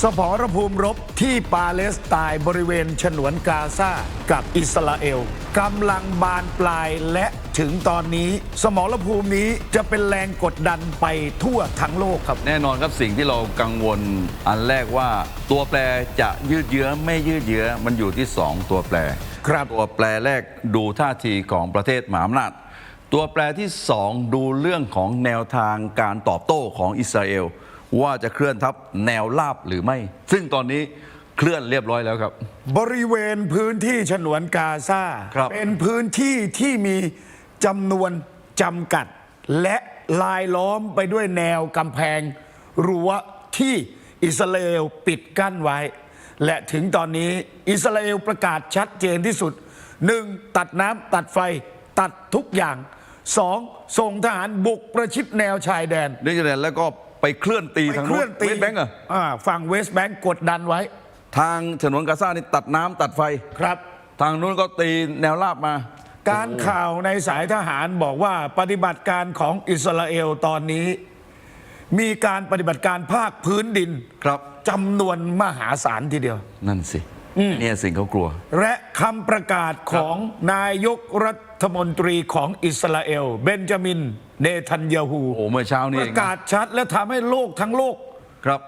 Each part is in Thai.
สมรภูมิรบที่ปาเลสไตน์บริเวณฉนวนกาซากับอิสราเอลกำลังบานปลายและถึงตอนนี้ สมรภูมินี้จะเป็นแรงกดดันไปทั่วทั้งโลกครับ แน่นอนครับสิ่งที่เรากังวลอันแรกว่า ตัวแปรจะยืดเยื้อไม่ยืดเยื้อมันอยู่ที่ 2 ตัวแปร ครับตัวแปรแรกดูท่าทีของประเทศมหาอำนาจตัวแปรที่ 2 ดูเรื่องของแนวทางการตอบโต้ของอิสราเอล ว่าจะเคลื่อนทับแนวราบหรือไม่ ซึ่งตอนนี้เคลื่อนเรียบร้อยแล้วครับ บริเวณพื้นที่ฉนวนกาซาครับ เป็นพื้นที่ที่มีจำนวนจำกัด และลายล้อมไปด้วยแนวกำแพงรั้วที่อิสราเอลปิดกั้นไว้ และถึงตอนนี้อิสราเอลประกาศชัดเจนที่สุด 1. ตัดน้ำตัดไฟตัดทุกอย่าง 2. ส่งทหารบุกประชิดแนวชายแดนนี่จะแล้วก็ ไปเคลื่อนตีไปทางเคลื่อนตีเวสแบงก์เหรออ่าฝั่งเวสต์แบงก์กดดันไว้ ทางฉนวนกาซานี่ตัดน้ำตัดไฟครับ ทางนู้นก็ตีแนวราบมา การข่าวในสายทหารบอกว่าปฏิบัติการของอิสราเอลตอนนี้ มีการปฏิบัติการภาคพื้นดินครับจำนวนมหาศาลทีเดียว นั่นสิ เนี่ยสิ่งเขากลัว และคำประกาศของนายกรัฐมนตรีของอิสราเอล เบนจามิน เนทันยาฮูโอ้เมื่อเช้านี่ปเอระงกาศชัดและทำให้โลกทั้งโลก ครับ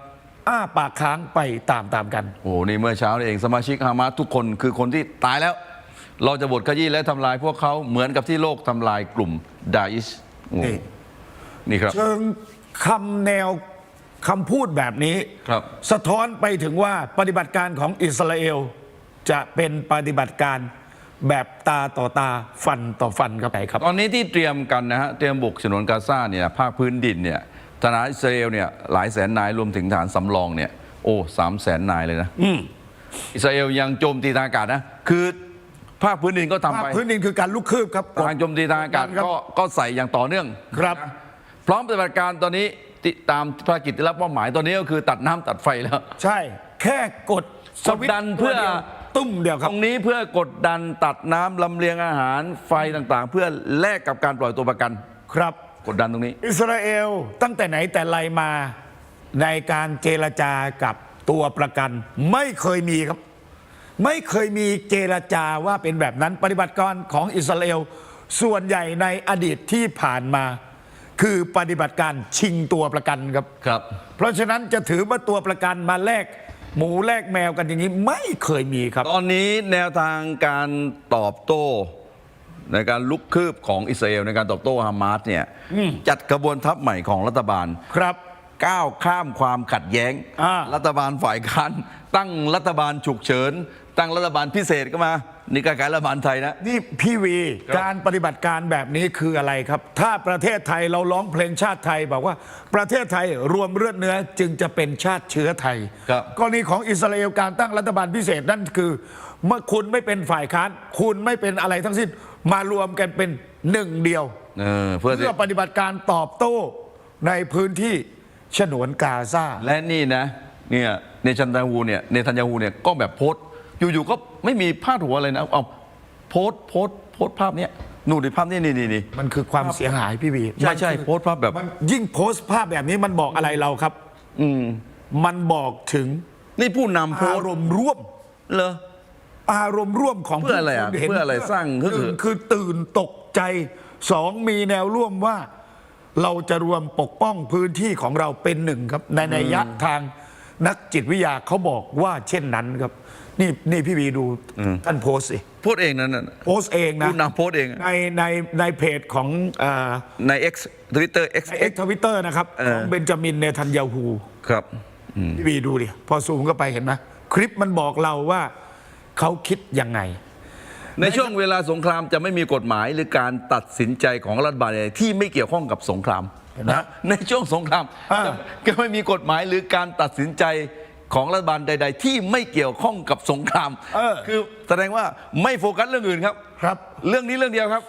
อ้าปากค้างไปตามๆกัน โอ้นี่เมื่อเช้านี่เองสมาชิกฮามาสทุกคนคือคนที่ตายแล้ว เราจะบทขยี้และทำลายพวกเขาเหมือนกับที่โลกทำลายกลุ่มดาอิชโอ้นี่ นี่ครับ เชิงคำแนว คำพูดแบบนี้ครับ สะท้อนไปถึงว่าปฏิบัติการของอิสราเอล จะเป็นปฏิบัติการแบบตาต่อตาฟันต่อฟันครับไปครับ ตอนนี้ที่เตรียมกันนะฮะเตรียมบุกฉนวนกาซาเนี่ยภาคพื้นดินเนี่ยทหารอิสราเอลเนี่ยหลายแสนนายรวมถึงฐานสำรองเนี่ยโอ้สามแสนนายเลยนะอิสราเอลยังโจมตีทางอากาศนะคือภาคพื้นดินก็ทำภาคไปพื้นดินคือการลุกคืบครับทางโจมตีทางอากาศครับก็ก็ใส่อย่างต่อเนื่องครับนะพร้อมปฏิบัติการตอนนี้ ติตามภารกิจที่รับมอบหมายตอนนี้ก็คือตัดน้ำตัดไฟแล้ว ใช่ แค่กดสวิตช์กดดันเพื่อ ตัวดียวตุ้มเดียวคตรับรงนี้เพื่อกดดันตัดน้ำลำเลียงอาหารไฟต่างๆ เพื่อแลกกับการปล่อยตัวประกัน ครับ กดดันตรงนี้ อิสราเอลตั้งแต่ไหนแต่ไรมาในการเจรจากับตัวประกัน ไม่เคยมีครับ ไม่เคยมีเจรจาว่าเป็นแบบนั้นปฏิบัติการของอิสราเอลส่วนใหญ่ในอดีตที่ผ่านมา คือปฏิบัติการชิงตัวประกันครับ ครับ เพราะฉะนั้นจะถือว่าตัวประกันมาแลกหมูแลกแมวกันอย่างนี้ไม่เคยมีครับ ตอนนี้แนวทางการตอบโต้ ในการลุกคืบของอิสราเอลในการตอบโต้ฮามาสเนี่ยจัดกระบวนทัพใหม่ของรัฐบาล ครับ ก้าวข้ามความขัดแย้ง อ่า รัฐบาลฝ่ายค้านตั้งรัฐบาลฉุกเฉิน ตั้งรัฐบาลพิเศษก็มา นี่ก็กลายรัฐบาลไทยนะ นี่พี่วีครับ การปฏิบัติการแบบนี้คืออะไรครับ ถ้าประเทศไทยเราร้องเพลงชาติไทยบอกว่า ประเทศไทยรวมเลือดเนื้อจึงจะเป็นชาติเชื้อไทยครับ กรณีของอิสราเอลการตั้งรัฐบาลพิเศษนั่นคือ เมื่อคุณไม่เป็นฝ่ายค้าน คุณไม่เป็นอะไรทั้งสิ้นมารวมกันเป็นหนึ่งเดียว เออเพื่อที่ เพื่อปฏิบัติการตอบโต้ในพื้นที่ ฉนวนกาซาและนี่นะเนี่ยเนชันยาฮูเนี่ยเนทันยาฮูเนี่ยก็แบบโพสต์อยู่ๆก็ไม่มีพาดหัวอะไรนะเอาโพสต์โพสต์โพสต์ภาพเนี้ยนู่นดิภาพนี้นี่นี่นี่มันคือความเสียหายพี่วีใช่ใช่มันคือโพสต์ภาพแบบมันยิ่งโพสต์ภาพแบบนี้มันบอกอะไรเราครับ อืมมันบอกถึงนี่ผู้นำโพอาสต์รมณ์ร่วมเหรออารมณ์ร่วมของเพื่ออะไรอะผู้คนห็นเพื่ออะไรสร้างฮึกเหิมหนึ่คือตื่นตกใจสองมีแนวร่วมว่า เราจะรวมปกป้องพื้นที่ของเราเป็นหนึ่งครับ ในนัยยะทางนักจิตวิทยาเขาบอกว่าเช่นนั้นครับ นี่นี่พี่วีดูท่านโพสต์สิโพสต์เองนั่นน่ะโพสต์เองนะผู้นำโพสต์เองในในในเพจของเอ่อใน X Twitter X เอ็กทวิตเตอร์นะครับเออของเบนจามินเนทันยาฮูครับพี่วีดูดิพอซูมเข้าไปเห็นไหมคลิปมันบอกเราว่าเขาคิดยังไง ในช่วงเวลาสงครามจะไม่มีกฎหมายหรือการตัดสินใจของรัฐบาลใดที่ไม่เกี่ยวข้องกับสงครามเห็นไหมนะในช่วงสงครามอ่าจะจะไม่มีกฎหมายหรือการตัดสินใจของรัฐบาลใด ๆ ที่ไม่เกี่ยวข้องกับสงครามเออคือแสดงว่าไม่โฟกัสเรื่องอื่นครับครับ เรื่องนี้เรื่องเดียวครับ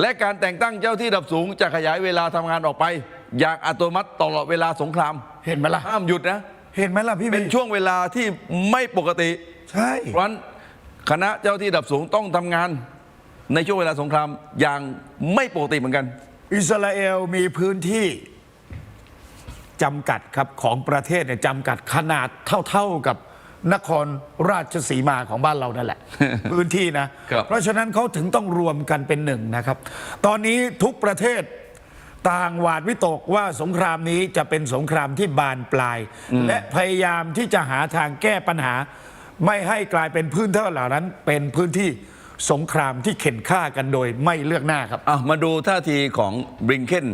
และการแต่งตั้งเจ้าที่ระดับสูงจะขยายเวลาทำงานออกไป อย่างอัตโนมัติตลอดเวลาสงคราม เห็นไหมล่ะห้ามหยุดนะ เห็นไหมล่ะพี่วีเป็นช่วงเวลาที่ไม่ปกติ ใช่เพราะฉะนั้น คณะเจ้าที่ระดับสูงต้องทำงาน ในช่วงเวลาสงครามอย่างไม่ปกติเหมือนกัน อิสราเอลมีพื้นที่จำกัดครับของประเทศเนี่ยจำกัดขนาดเท่าๆกับนครราชสีมาของบ้านเรานั่นแหละ พื้นที่นะ ครับเพราะฉะนั้นเขาถึงต้องรวมกันเป็นหนึ่งนะครับ ตอนนี้ทุกประเทศต่างหวาดวิตกว่าสงครามนี้จะเป็นสงครามที่บานปลาย และพยายามที่จะหาทางแก้ปัญหา ไม่ให้กลายเป็นพื้นที่เหล่านั้น เป็นพื้นที่สงครามที่เข็นฆ่ากันโดยไม่เลือกหน้าครับอะมาดูท่าทีของบริงเคน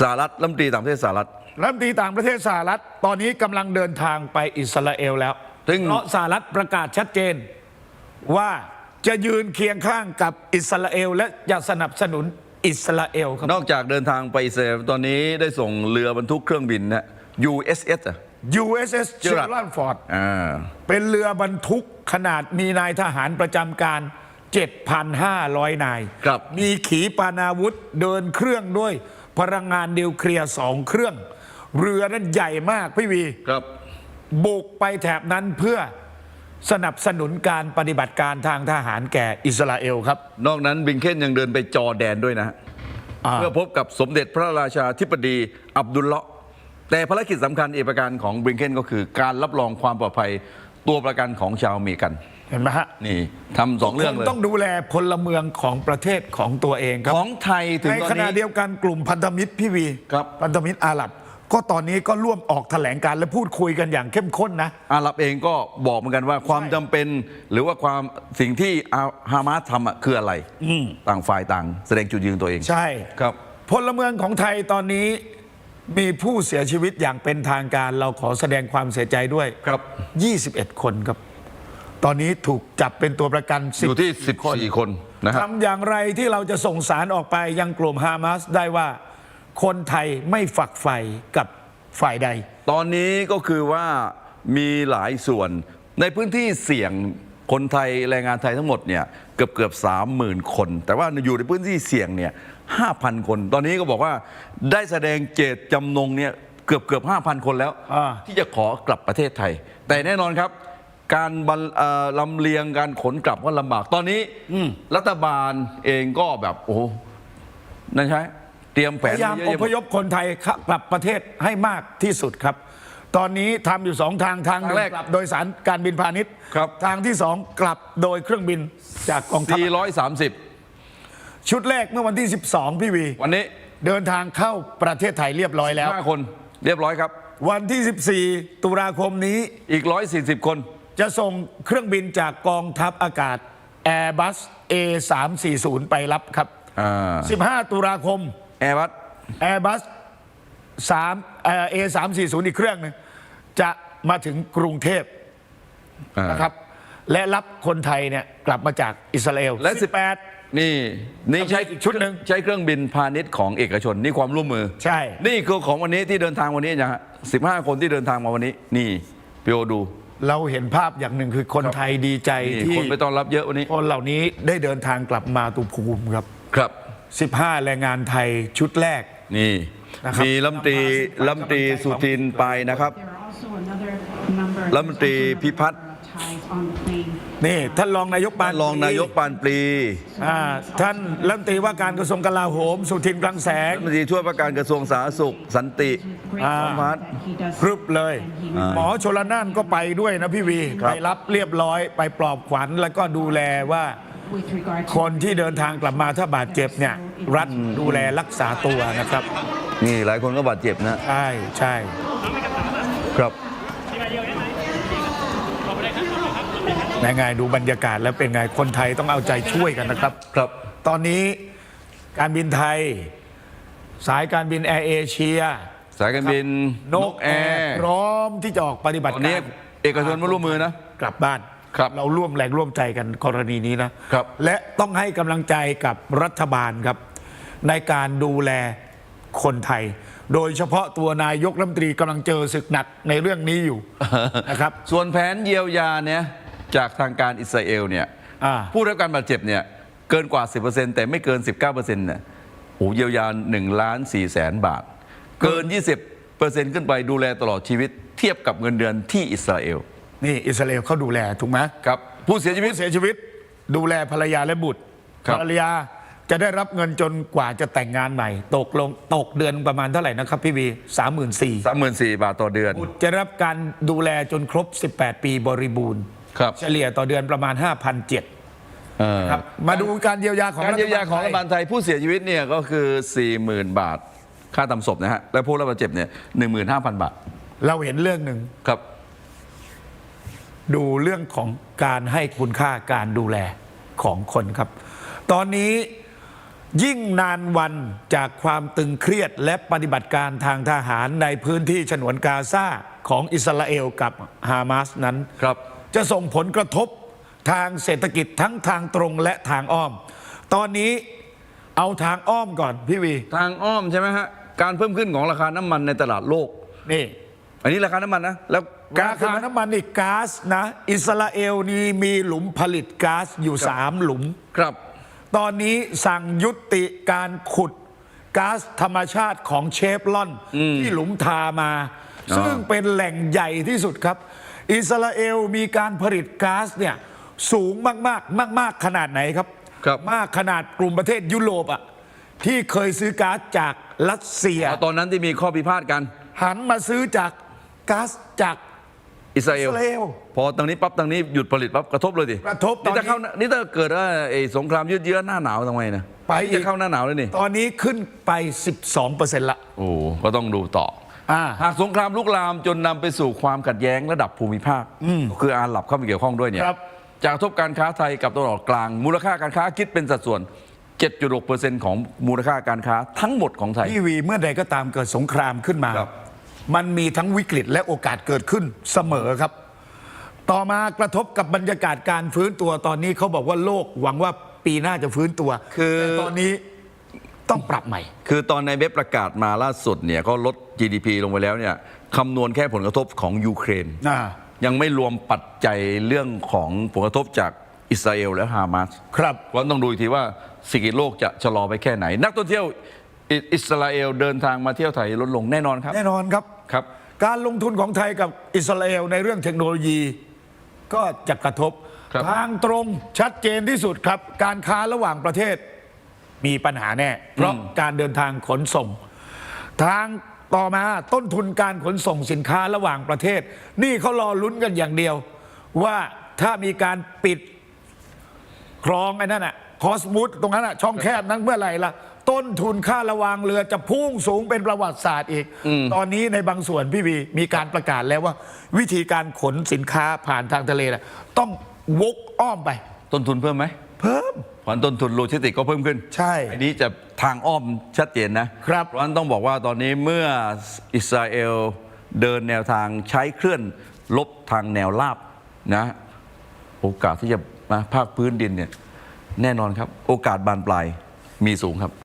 สหรัฐรัฐมนตรีต่างประเทศสหรัฐรัฐมนตรีต่างประเทศสหรัฐตอนนี้กำลังเดินทางไปอิสราเอลแล้วซึ่งเพราะสหรัฐประกาศชัดเจนว่าจะยืนเคียงข้างกับอิสราเอล และจะสนับสนุนอิสราเอลครับนอกจากเดินทางไปอิสราเอลตอนนี้ได้ส่งเรือบรรทุกเครื่องบินนะ USS อะ USS เจอ Gerald ร์ลนฟอร์ดอ่าเป็นเรือบรรทุกขนาดมีนายทหารประจำการ 7,500 นาย ครับ มีขีปนาวุธเดินเครื่องด้วยพลังงานนิวเคลียร์สองเครื่อง เรือนั้นใหญ่มากพี่วี ครับ บุกไปแถบนั้นเพื่อสนับสนุนการปฏิบัติการทางทหารแก่อิสราเอลครับ นอกนั้นบริงเคนยังเดินไปจอร์แดนด้วยนะฮะอ่า เพื่อพบกับสมเด็จพระราชาธิบดีอับดุลเลาะห์ แต่ภารกิจสำคัญอีกประการของบริงเคนก็คือการรับรองความปลอดภัยตัวประกันของชาวอเมริกัน เห็นไหมฮะนี่ทำสองเรื่องคเลยต้องดูแลพลเมืองของประเทศของตัวเองครับของไทยถึงในตอนขณะนี้ เดียวกันกลุ่มพันธมิตรพี่วีครับ พันธมิตรอาหรับ ก็ตอนนี้ก็ร่วมออกแถลงการและพูดคุยกันอย่างเข้มข้นนะ อาหรับเองก็บอกเหมือนกันว่าความจำเป็นหรือว่าความสิ่งที่อาฮามาสทำอะคืออะไรต่างฝ่ายต่าง แสดงจุดยืนตัวเองใช่ ครับ พลเมืองของไทยตอนนี้ มีผู้เสียชีวิตอย่างเป็นทางการ เราขอแสดงความเสียใจด้วยครับ 21 คนครับ ตอนนี้ถูกจับเป็นตัวประกันอยู่10ที่ 14 คนนะครับทำอย่างไรที่เราจะส่งสารออกไปยังกลุ่มฮามาสได้ว่า คนไทยไม่ฝักใฝ่กับฝ่ายใด ตอนนี้ก็คือว่ามีหลายส่วนในพื้นที่เสี่ยงคนไทยแรงงานไทยทั้งหมดเนี่ยเกือบเกือบสามหมื่นคน แต่ว่าอยู่ในพื้นที่เสี่ยงเนี่ย ห้าพันคน ตอนนี้ก็บอกว่าได้แสดงเจตจำนงเนี่ยเกือบเกือบห้าพันคนแล้ว อ่า ที่จะขอกลับประเทศไทย แต่แน่นอนครับ การบรรเอ่อลำเลียงการขนกลับก็ลำบากตอนนี้รัฐบาลเองก็แบบโอ้โหนั่นใช่เตรียมแผพนยายามเยออะพยพคนไทยกลับประเทศให้มากที่สุดครับ ตอนนี้ทำอยู่สองทางทางหนึ่งกลับโดยสารการบินพาณิชย์ครับ ทางที่สองกลับโดยเครื่องบินจากกองทัพ 430 ชุดแรกเมื่อวันที่ 12 พี่วี วันนี้เดินทางเข้าประเทศไทยเรียบร้อยแล้ว 5 คนเรียบร้อยครับ วันที่ 14 ตุลาคมนี้อีก 140 คน จะส่งเครื่องบินจากกองทัพอากาศ Airbus A340 ไปรับครับอ่า15 ตุลาคมแอร์บัส Airbus 3เอ่อ A340 อีกเครื่องหนึงจะมาถึงกรุงเทพนะครับ และรับคนไทยเนี่ยกลับมาจากอิสราเอลและ18 นี่นี่ใช้อีกชุดหนึ่งใช้เครื่องบินพาณิชย์ของเอกชน นี่ความร่วมมือ ใช่ นี่คือของวันนี้ที่เดินทางวันนี้นะฮะ15คนที่เดินทางมาวันนี้ นี่พี่โอดู เราเห็นภาพอย่างหนึ่งคือคนไทยดีใจนี่ที่คนไปต้อนรับเยอะวันนี้ คนเหล่านี้ได้เดินทางกลับมาตุภูมิครับ ครับ 15 แรงงานไทยชุดแรก นี่นะครับมีลำตรีลำตรีสุทินไปนะครับ There are also another number. รัฐมนตรีพิพัฒน์ ties on the plane. นี่ท่านรองนายกปานรองนายกปานปรีอ่าท่านรัฐมนตรีว่าการกระทรวงกลาโหม สุทินคลังแสงรัฐมนตรีช่วยว่าการกระทรวงสาธารณสุข สันติ Great Ah. work that he does ครึบเลย and he หมอชลน่านก็ไปด้วยนะพี่วีครับไปรับเรียบร้อยไปปลอบขวัญแล้วก็ดูแลว่า with regard to คนที่เดินทางกลับมาถ้าบาดเจ็บเนี่ยรัฐดูแลรักษาตัวนะครับ นี่หลายคนก็บาดเจ็บนะ ใช่ใช่ครับ ยังไงดูบรรยากาศแล้วเป็นไงคนไทยต้องเอาใจช่วยกันนะครับ ครับ ตอนนี้การบินไทย สายการบินแอร์เอเชียสายการบินนกแอร์พร้อมที่จะออกปฏิบัติตอนกานี้รเอกชนมาร่วมมือนะ กลับบ้านครับเราร่วมแรงร่วมใจกันกรณีนี้นะครับ และต้องให้กำลังใจกับรัฐบาลครับ ในการดูแลคนไทย โดยเฉพาะตัวนายกรัฐมนตรีกำลังเจอศึกหนักในเรื่องนี้อยู่นะครับ ส่วนแผนเยียวยาเนี่ย จากทางการอิสราเอลเนี่ยอ่า ผู้ได้รับการบาดเจ็บเนี่ยเกินกว่า 10%แต่ไม่เกิน 19%เนี่ยโอ้เยียวยา1ล้าน4แสนบาท เกิน 20%ขึ้นไปดูแลตลอดชีวิตเทียบกับเงินเดือนที่อิสราเอลนี่อิสราเอลเขาดูแลถูกไหมครับผู้เสียชีวิต ผู้เสียชีวิตดูแลภรรยาและบุตรครับ ภรรยาจะได้รับเงินจนกว่าจะแต่งงานใหม่ ตกลงตกเดือนประมาณเท่าไหร่นะครับพี่วีสามหมื่นสี่สามหมื่นสี่บาทต่อเดือนจะได้รับการดูแลจนครบ 18 ปีบริบูรณ์ ครับ เฉลี่ยต่อเดือนประมาณ5,007เออครับมาดูการเยียวยาของการเยียวยาของรัฐบาลไทไทยผู้เสียชีวิตเนี่ยก็คือ 40,000 บาท ค่าทำศพนะฮะและผู้รับบาดเจ็บเนี่ย15,000 บาทเราเห็นเรื่องหนึ่ง ครับ ดูเรื่องของการให้คุณค่าการดูแลของคนครับ ตอนนี้ยิ่งนานวันจากความตึงเครียดและปฏิบัติการทางทหารในพื้นที่ฉนวนกาซาของอิสราเอลกับฮามาสนั้น ครับ จะส่งผลกระทบทางเศรษฐกิจทั้งทางตรงและทางอ้อม ตอนนี้เอาทางอ้อมก่อนพี่วี ทางอ้อมใช่ไหมฮะ การเพิ่มขึ้นของราคาน้ำมันในตลาดโลก นี่ อันนี้ราคาน้ำมันนะ แล้วราคาน้ำมันนี่ก๊าซนะ อิสราเอลนี่มีหลุมผลิตก๊าซอยู่3หลุม ครับ ตอนนี้สั่งยุติการขุดก๊าซธรรมชาติของเชฟลอนที่หลุมทามาอ๋อซึ่งเป็นแหล่งใหญ่ที่สุดครับ อิสราเอลมีการผลิตก๊าซเนี่ยสูงมากๆ มาก ๆ ขนาดไหนครับครับ มากขนาดกลุ่มประเทศยุโรปอะที่เคยซื้อก๊าซจากรัสเซียอ๋อตอนนั้นที่มีข้อพิพาทกัน หันมาซื้อจากก๊าซจากอิสราเอลอิสราเอลพอตรงนี้ปั๊บตรงนี้หยุดผลิตปั๊บกระทบเลยดิกระทบตอนนี้นี่ถ้าเข้านี่ถ้าเกิดว่าไอ้สงครามยืดเยื้อหน้าหนาวทำไมนะไปอีกจะเข้าหน้าหนาวเลยนี่ตอนนี้ขึ้นไป 12%ละโอ้ก็ต้องดูต่อ อ่า หากสงครามลุกลามจนนำไปสู่ความขัดแย้งระดับภูมิภาคคืออาหรับเข้าไปเกี่ยวข้องด้วยเนี่ยครับ จะกระทบการค้าไทยกับตะวันออกกลาง มูลค่าการค้าคิดเป็นสัดส่วน 7.6%ของมูลค่าการค้าทั้งหมดของไทย พี่วีเมื่อใดก็ตามเกิดสงครามขึ้นมา ครับ มันมีทั้งวิกฤตและโอกาสเกิดขึ้นเสมอครับ ต่อมากระทบกับบรรยากาศการฟื้นตัวตอนนี้เขาบอกว่าโลกหวังว่าปีหน้าจะฟื้นตัวคือ แต่ตอนนี้ ต้องปรับใหม่ คือตอนในเว็บประกาศมาล่าสุดเนี่ยก็ลด GDP ลงไปแล้วเนี่ยคำนวณแค่ผลกระทบของยูเครน อ่า ยังไม่รวมปัจจัยเรื่องของผลกระทบจากอิสราเอลและฮามาส ครับ วันต้องดูอีกทีว่าเศรษฐกิจโลกจะชะลอไปแค่ไหน นักท่องเที่ยวอิอิสราเอลเดินทางมาเที่ยวไทยลดลงแน่นอนครับ แน่นอนครับ ครับ การลงทุนของไทยกับอิสราเอลในเรื่องเทคโนโลยี ก็จะกระทบ ครับ ทางตรงชัดเจนที่สุดครับ การค้าระหว่างประเทศ มีปัญหาแน่ เพราะการเดินทางขนส่ง ทางต่อมาต้นทุนการขนส่งสินค้าระหว่างประเทศ นี่เขารอลุ้นกันอย่างเดียว ว่าถ้ามีการปิดคลองไอ้นั่นอะคอสมุตตรงนั้นอะช่องแคบนั้นเมื่อไหร่ล่ะ ต้นทุนค่าระวางเรือจะพุ่งสูงเป็นประวัติศาสตร์อีก ตอนนี้ในบางส่วนพี่วีมีการประกาศแล้วว่า วิธีการขนสินค้าผ่านทางทะเลน่ะต้องวกอ้อมไป ต้นทุนเพิ่มไหม เพิ่ม เพราะต้นทุนโลจิสติกส์ก็เพิ่มขึ้นใช่อันนี้จะทางอ้อมชัดเจนนะครับ เพราะฉะนั้นต้องบอกว่าตอนนี้เมื่ออิสราเอลเดินแนวทางใช้เคลื่อนลบทางแนวราบนะ โอกาสที่จะมาภาคพื้นดินเนี่ยแน่นอนครับ โอกาสบานปลายมีสูงครับ